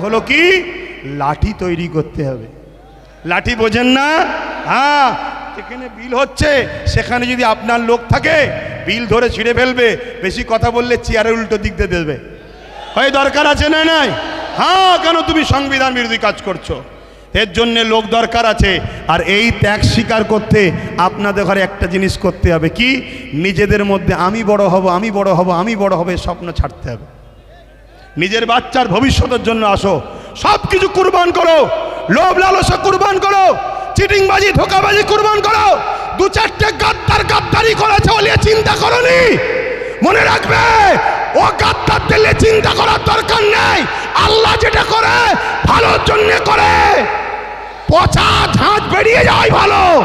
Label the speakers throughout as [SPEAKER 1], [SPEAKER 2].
[SPEAKER 1] হলো কি? লাঠি তৈরি করতে হবে। লাঠি বোঝেন না? হ্যাঁ যেখানে বিল হচ্ছে, সেখানে যদি আপনার লোক থাকে, বিল ধরে ছিঁড়ে ফেলবে, বেশি কথা বললে চেয়ারের উল্টো দিক দিয়ে দেবে। হয় দরকার আছে না নাই? হ্যাঁ কেন তুমি সংবিধান বিরোধী কাজ করছ? এর জন্য লোক দরকার আছে। আর এই ত্যাগ স্বীকার করতে আপনাদের ঘরে একটা জিনিস করতে হবে কি? নিজেদের মধ্যে আমি বড় হব, আমি বড় হব, আমি বড় হবে স্বপ্ন ছাড়তে হবে। নিজের বাচ্চার ভবিষ্যতের জন্য আসো। সব কিছু কুরবান করো। লোভ লালসা কুরবান করো। চিটিংবাজি, ধোকাবাজি কুরবান করো। দু চারটে গাদ্দার গাদ্দারি করেছে বলে চিন্তা করনি। মনে রাখবে, ও গাদ্দার দিলে চিন্তা করার দরকার নেই। আল্লাহ যেটা করে, ভালোর জন্য করে। পচা ঝাঁঝ বেরিয়ে যায় ভালো।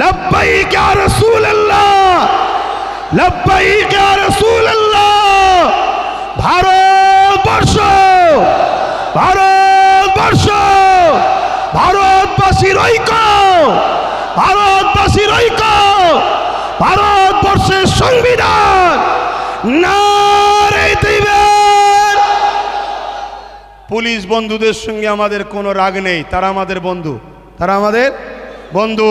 [SPEAKER 1] লব্বাইক ইয়া রাসূলুল্লাহ লব্বাইক ইয়া রাসূলুল্লাহ ভারতবর্ষ ভারতবর্ষ, ভারতবাসীর ঐক্য ভারতবাসীর ঐক্য, ভারতবর্ষের সংবিধান নারে দিবেন পুলিশ বন্ধুদের সঙ্গে আমাদের কোনো রাগ নেই, তারা আমাদের বন্ধু। তারা আমাদের বন্ধু।